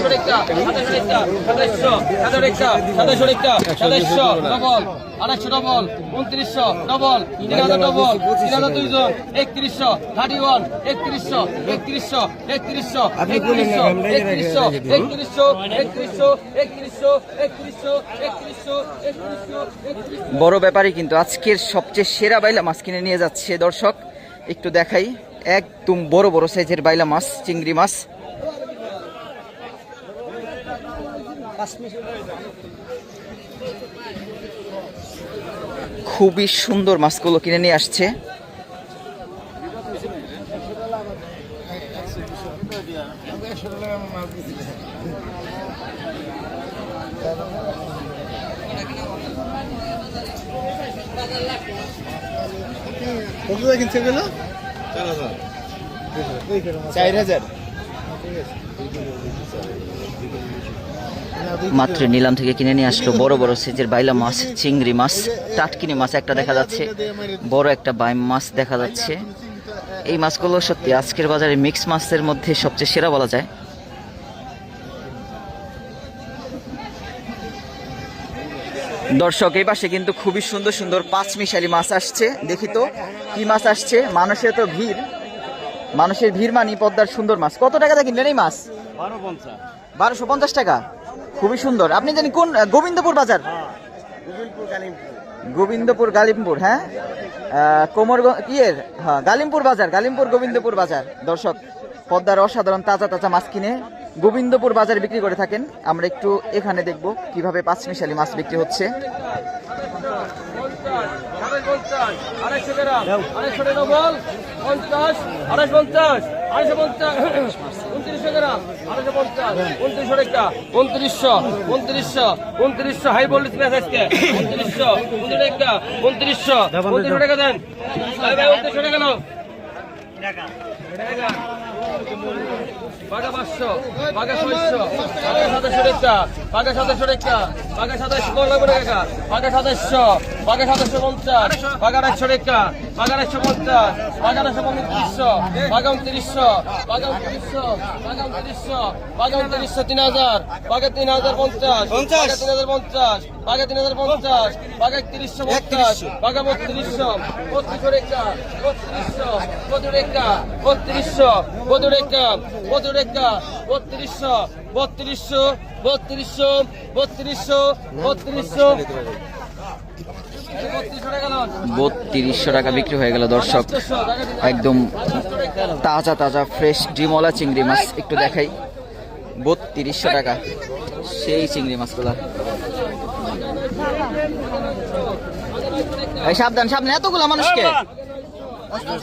সাতাশশো রেখা সাতাশশো রেখা সাতাশশো সাতাশশো রেখা সাতাশশো রেখা সাতাশশো ডবল আড়াইশো ডবল উনত্রিশশো ডবল তিন হাজার ডবল তিন হাজার দুইজন একত্রিশশো থার্টি ওয়ান একত্রিশশো একত্রিশশো একত্রিশশো একত্রিশশো একত্রিশশো একত্রিশশো একত্রিশশো একত্রিশশো একত্রিশশো একত্রিশশো একত্রিশশো একত্রিশশো। বড় ব্যাপারই কিন্তু আজকের সবচেয়ে সেরা বাইলা মাছ কিনে নিয়ে যাচ্ছে দর্শক। একটু দেখাই একদম বড় বড় সাইজের বাইলা মাছ চিংড়ি মাছ। খুবই সুন্দর মাছগুলো কিনে নিয়ে আসছে চার হাজার ঠিক আছে মাত্র নিলাম থেকে কিনে নিয়ে আসলো বড় বড় সাইজের বাইলা মাছ চিংড়ি মাছ টাটকিনি মাছ একটা দেখা যাচ্ছে বড় একটা বাইম মাছ দেখা যাচ্ছে। এই মাছগুলো সত্যি আজকের বাজারে মিক্স মাছের মধ্যে সবচেয়ে সেরা বলা যায়। দর্শক এই পাশে কিন্তু খুবই সুন্দর সুন্দর পাঁচ মিশালি মাছ আসছে। দেখি তো কি মাছ আসছে? মানুষের তো ভিড়। মানুষের ভিড় মানি পদ্মার সুন্দর মাছ। কত টাকা কিনলেন এই মাছ? বারো পঞ্চাশ। বারোশো পঞ্চাশ টাকা। খুবই সুন্দর। আপনি জানি কোন গোবিন্দপুর বাজার? কালিমপুর গোবিন্দপুর গালিমপুর। হ্যাঁ? কোমর ইয়ের হ্যাঁ গালিমপুর বাজার গালিমপুর গোবিন্দপুর বাজার। দর্শক পদ্মার অসাধারণ তাজা তাজা মাছ কিনে গোবিন্দপুর বাজারে বিক্রি করে থাকেন। আমরা একটু এখানে দেখব কীভাবে পাঁচমিশালি মাছ বিক্রি হচ্ছে। আড়াইশো গ্রাম আড়াইশো পঞ্চাশ আড়াইশো পঞ্চাশ আড়াইশো পঞ্চাশ। উনত্রিশশো পঞ্চাশ, উনত্রিশশো উনত্রিশশো উনত্রিশশো হাই উনত্রিশশো উনত্রিশ টাকা উনত্রিশশো উনত্রিশশো টাকা দেন। উনত্রিশশো টাকা নাও। বাঘা পাঁচশো, বাঘা ছয়শো, বাঘা সাতাশশো টাকা বাঘা সাতাশশো টাকা বাঘা সাতাশশো লাগবে টাকা বাঘা সাতাশশো। বাঘা সাতাশশো পঞ্চাশ বাঘা আড়াইশো টাকা বাঘা আড়াইশো পঞ্চাশ বাঘা আড়াইশো উনত্রিশশো বাঘা উনত্রিশশো বাঘা উনত্রিশশো বাঘা উনত্রিশশো বাঘা উনত্রিশশো তিন হাজার বাঘা তিন হাজার পঞ্চাশ বাঘা তিন হাজার পঞ্চাশ বাঘা তিন হাজার পঞ্চাশ বাঘা একত্রিশশো পঞ্চাশ বাঘা বত্রিশশো বত্রিশশো রেখা বত্রিশশো বদুরেখা বত্রিশশো বদুরেখা বদুরেখা বত্রিশশো বত্রিশশো বত্রিশশো বত্রিশশো বত্রিশশো বত্রিশশো। বত্রিশশো টাকা বিক্রি হয়ে গেল, দর্শক। একদম তাজা তাজা ফ্রেশ ডিমলা চিংড়ি মাছ, একটু দেখাই। বত্রিশশো টাকা, সেই চিংড়ি মাছগুলা। এই সাবধান সাবধান, এতগুলা মানুষকে।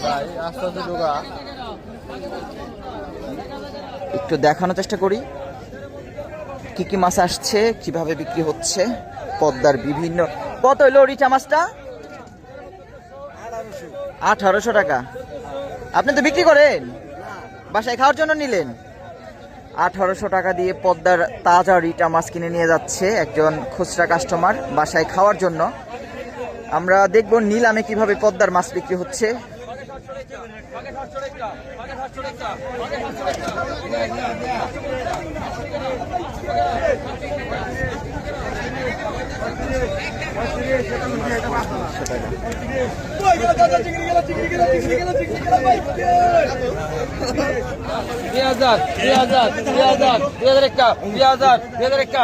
ভাই একটু দেখানোর চেষ্টা করি। কি কি মাছ আসছে, কীভাবে বিক্রি হচ্ছে, পদ্মার বিভিন্ন কত হলো রিচা মাছটা? আঠারোশো টাকা। আপনি তো বিক্রি করেন? বাসায় খাওয়ার জন্য নিলেন? আঠারোশো টাকা দিয়ে পদ্মার তাজা রিটা মাছ কিনে নিয়ে যাচ্ছে একজন খুচরা কাস্টমার বাসায় খাওয়ার জন্য। আমরা দেখব নিলামে কীভাবে পদ্মার মাছ বিক্রি হচ্ছে। দুই হাজার দুই হাজার একটা দুই হাজার একটা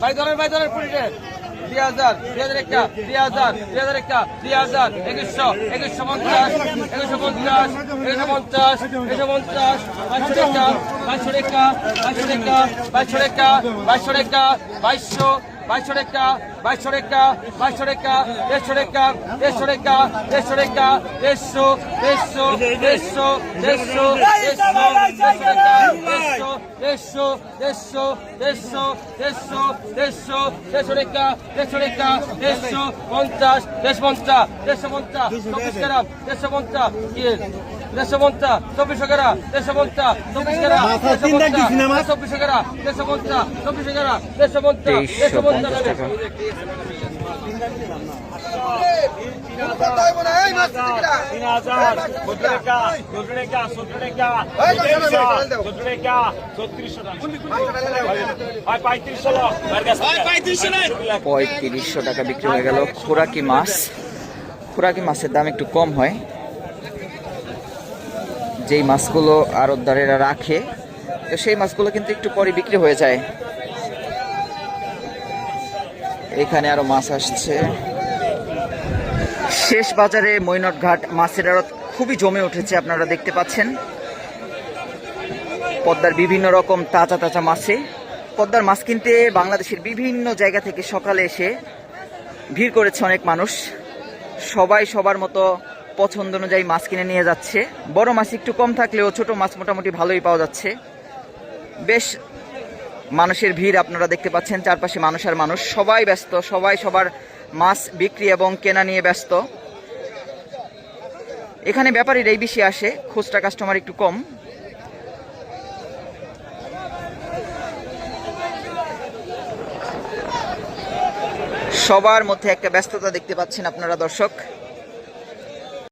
ভাই ধরেন ভাই ধরেন পুলিশের একটা দুই হাজার দুই একটা দুই হাজার একুশশো একুশশো পঞ্চাশ একুশশো পঞ্চাশ একুশশো পঞ্চাশ একুশশো পঞ্চাশ বাইশশো টাকা বাইশশো টাকা বাইশশো টাকা বাইশশো টাকা বাইশশো টাকা বাইশশো বাইশশো টাকা বাইশশো টাকা বাইশশো টাকা দেড়শো টাকা দেড়শো টাকা দেড়শো টাকা দেড়শো দেড়শো দেড়শো দেড়শো দেড়শো দেড়শো দেড়শো দেড়শো দেড়শো দেড়শো দেড়শো দেড়শো টাকা দেড়শো পঞ্চাশ দেড়শো পঞ্চাশ দেড়শো পঞ্চাশ চব্বিশ গ্রাম দেড়শো পঞ্চাশ দেড়শো পঞ্চাশ চব্বিশশো গ্রাম দেড়শো পঞ্চাশ চব্বিশ পঞ্চাশ চব্বিশশো গ্রাম দেড়শো পঞ্চাশ চব্বিশশো গ্রাম দেড়শো পঞ্চাশ দেড়শো পঞ্চাশ তিন হাজার টাকা। ছত্রিশশো পঁয়ত্রিশশো টাকা বিক্রি হয়ে গেল। খোরাকি মাছ। খোরাকি মাছের দাম একটু কম হয়। যেই মাছগুলো আড়তদারেরা রাখে, তো সেই মাছগুলো কিন্তু একটু পরে বিক্রি হয়ে যায়। এখানে আরও মাছ আসছে। শেষ বাজারে মৈনট ঘাট মাছের আড়ত খুবই জমে উঠেছে, আপনারা দেখতে পাচ্ছেন। পদ্মার বিভিন্ন রকম তাজা তাজা মাছে। পদ্মার মাছ কিনতে বাংলাদেশের বিভিন্ন জায়গা থেকে সকালে এসে ভিড় করেছে অনেক মানুষ। সবাই সবার মতো পছন্দ অনুযায়ী মাছ কিনে নিয়ে যাচ্ছে। বড় মাছ একটু কম থাকলেও ছোট মাছ মোটামুটি ভালোই পাওয়া যাচ্ছে। বেশ মানুষের ভিড় আপনারা দেখতে পাচ্ছেন, চারপাশে মানুষ আর মানুষ। সবাই ব্যস্ত, সবাই সবার মাছ বিক্রি এবং কেনা নিয়ে ব্যস্ত। এখানে ব্যাপারীরাই বেশি আসে, খুচরা কাস্টমার একটু কম। সবার মধ্যে একটা ব্যস্ততা দেখতে পাচ্ছেন আপনারা দর্শক।